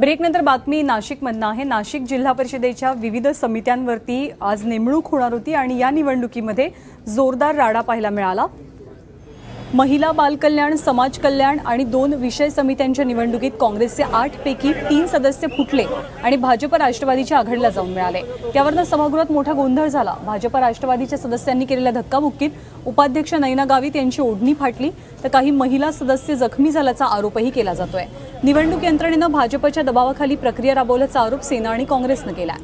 ब्रेकनंतर बातमी नाशिकमधनं आहे. नाशिक जिल्हा परिषदेच्या विविध समित्यांवरती आज नेमणूक होणार होती आणि या निवडणुकीमध्ये जोरदार राडा पाहायला मिळाला. महिला बालकल्याण समाज कल्याण आणि दोन विषय समित्यांच्या निवडणुकीत काँग्रेसचे आठ पैकी तीन सदस्य फुटले आणि भाजप राष्ट्रवादीच्या आघाडीला जाऊन मिळाले. त्यावरनं सभागृहात मोठा गोंधळ झाला. भाजप राष्ट्रवादीच्या सदस्यांनी केलेल्या धक्काबुक्कीत उपाध्यक्ष नैना गावित यांची ओढणी फाटली तर काही महिला सदस्य जखमी झाल्याचा आरोपही केला जातोय. निवडणूक यंत्रणेनं भाजपच्या दबावाखाली प्रक्रिया राबवल्याचा आरोप सेना आणि काँग्रेसनं केला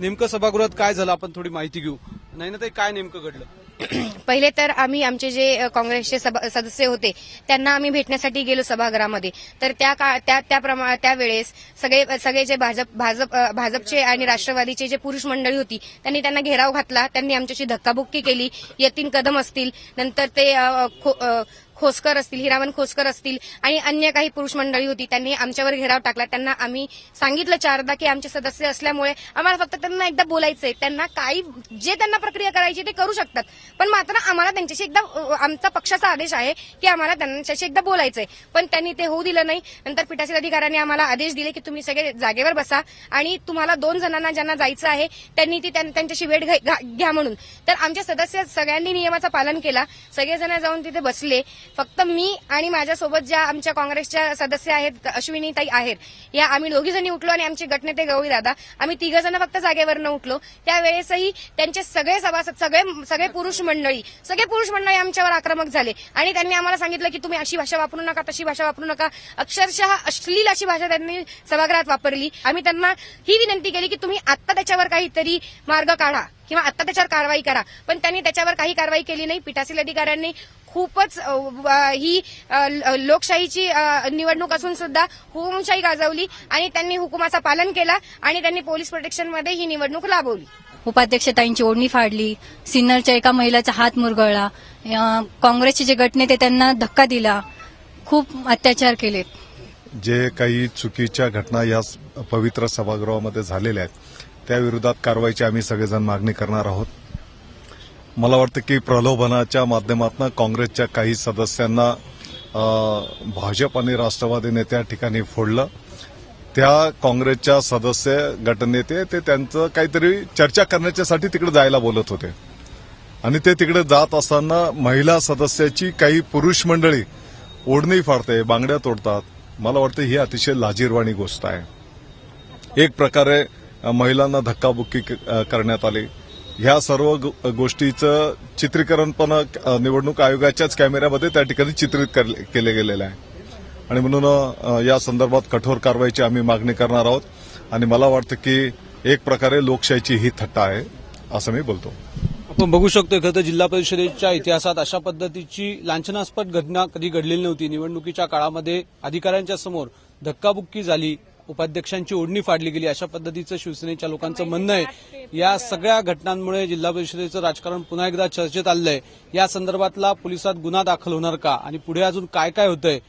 नेमकं सभागृहात काय झालं? आपण थोडी माहिती घेऊ. नाही ना ते काय नेमकं घडलं? पहिले तर आम्ही आमचे जे काँग्रेसचे सभा सदस्य होते त्यांना आम्ही भेटण्यासाठी गेलो सभागृहामध्ये. तर त्या का त्या त्याप्रमा त्यावेळेस सगळे सगळे जे भाजप भाजप अ, भाजपचे आणि राष्ट्रवादीचे जे पुरुष मंडळी होती त्यांनी त्यांना घेराव घातला त्यांनी आमच्याशी धक्काबुक्की केली यतीन कदम असतील नंतर ते अ, खो- अ, खोसकर असतील हिरामन खोसकर असतील आणि अन्य काही पुरुष मंडळी होती त्यांनी आमच्यावर घेराव टाकला. त्यांना आम्ही सांगितलं चारदा की आमचे सदस्य असल्यामुळे आम्हाला फक्त त्यांना एकदा बोलायचंय. त्यांना काही जे त्यांना प्रक्रिया करायची ते करू शकतात. पण मात्र आम्हाला त्यांच्याशी एकदा आमचा पक्षाचा आदेश आहे की आम्हाला त्यांच्याशी एकदा बोलायचंय. पण त्यांनी ते होऊ दिलं नाही. नंतर पीठासीन अधिकाऱ्यांनी आम्हाला आदेश दिले की तुम्ही सगळे जागेवर बसा आणि तुम्हाला दोन जणांना ज्यांना जायचं आहे त्यांनी ती त्यां- त्यांच्याशी वेळ घ्या- घ्या म्हणून. तर आमचे सदस्य सगळ्यांनी नियमाचं पालन केला. सगळेजण जाऊन तिथे बसले. फक्त मी आणि माझ्यासोबत ज्या आमच्या काँग्रेसच्या सदस्य आहेत अश्विनी ताई आहेत या आम्ही दोघी जणी उठलो आणि आमचे गटनेते गवळी दादा. आम्ही तिघ जण फक्त जागेवरनं उठलो. त्यावेळेसही त्यांचे सगळे सभासद सगळे सगळे पुरुष मंडळी सगळे पुरुष मंडळी आमच्यावर आक्रमक झाले. आणि त्यांनी आम्हाला सांगितलं की तुम्ही अशी भाषा वापरू नका तशी भाषा वापरू नका. अक्षरशः अश्लील अशी भाषा त्यांनी सभागृहात वापरली. आम्ही त्यांना ही विनंती केली की तुम्ही आत्ता त्याच्यावर काहीतरी मार्ग काढा. किंवा आत्ता त्याच्यावर कारवाई करा. पण त्यांनी त्याच्यावर काही कारवाई केली नाही. पीठासील अधिकाऱ्यांनी खूपच ही लोकशाहीची निवडणूक असून सुद्धा हुकुमशाही गाजवली आणि त्यांनी हुकुमाचं पालन केलं आणि त्यांनी पोलीस प्रोटेक्शनमध्ये ही निवडणूक लाभवली. उपाध्यक्षताईंची ओढणी फाडली सिन्नरच्या एका महिलाचा हात मुरगळला काँग्रेसचे जे गटनेते त्यांना धक्का दिला खूप अत्याचार केले. जे काही चुकीच्या घटना या पवित्र सभागृहामध्ये झालेल्या आहेत त्या विरोधात कारवाईची आम्ही सगळेजण मागणी करणार आहोत. मला वाटतं की प्रलोभनाच्या माध्यमातून काँग्रेसच्या काही सदस्यांना भाजप आणि राष्ट्रवादीने त्या ठिकाणी फोडलं. त्या काँग्रेसच्या सदस्य गटनेते ते त्यांचं काहीतरी चर्चा करण्याच्यासाठी तिकडे जायला बोलत होते. आणि ते तिकडे जात असताना महिला सदस्याची काही पुरुष मंडळी ओढणी फाडते बांगड्या तोडतात. मला वाटतं ही अतिशय लाजीरवाणी गोष्ट आहे. एक प्रकारे महिलांना धक्काबुक्की क- करण्यात आली. ह्या सर्व गोष्टीचं चित्रीकरण पण निवडणूक आयोगाच्याच कॅमेऱ्यामध्ये त्या ठिकाणी चित्रित केले गेलेलं आहे. आणि म्हणून या संदर्भात कठोर कारवाईची आम्ही मागणी करणार आहोत. आणि मला वाटतं की एक प्रकारे लोकशाहीची ही थट्टा आहे असं मी बोलतो. आपण बघू शकतो खरं जिल्हा परिषदेच्या इतिहासात अशा पद्धतीची लांछनास्पद घटना कधी घडलेली नव्हती. निवडणुकीच्या काळामध्ये अधिकाऱ्यांच्या समोर धक्काबुक्की झाली. उपाध्यक्षांची ओढणी फाडली गेली. अशा पद्धतीचं शिवसेनेच्या लोकांचं म्हणणं आहे या सगळ्या घटनांमुळे जिल्हा परिषदेचं राजकारण पुन्हा एकदा चर्चेत आलंय. या संदर्भातला पोलिसात गुन्हा दाखल होणार का? आणि पुढे अजून काय काय होतंय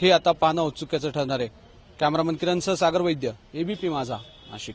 हे आता पाहणं औत्सुक्याचं ठरणार आहे. कॅमेरामन किरणसह सागर वैद्य एबीपी माझा नाशिक.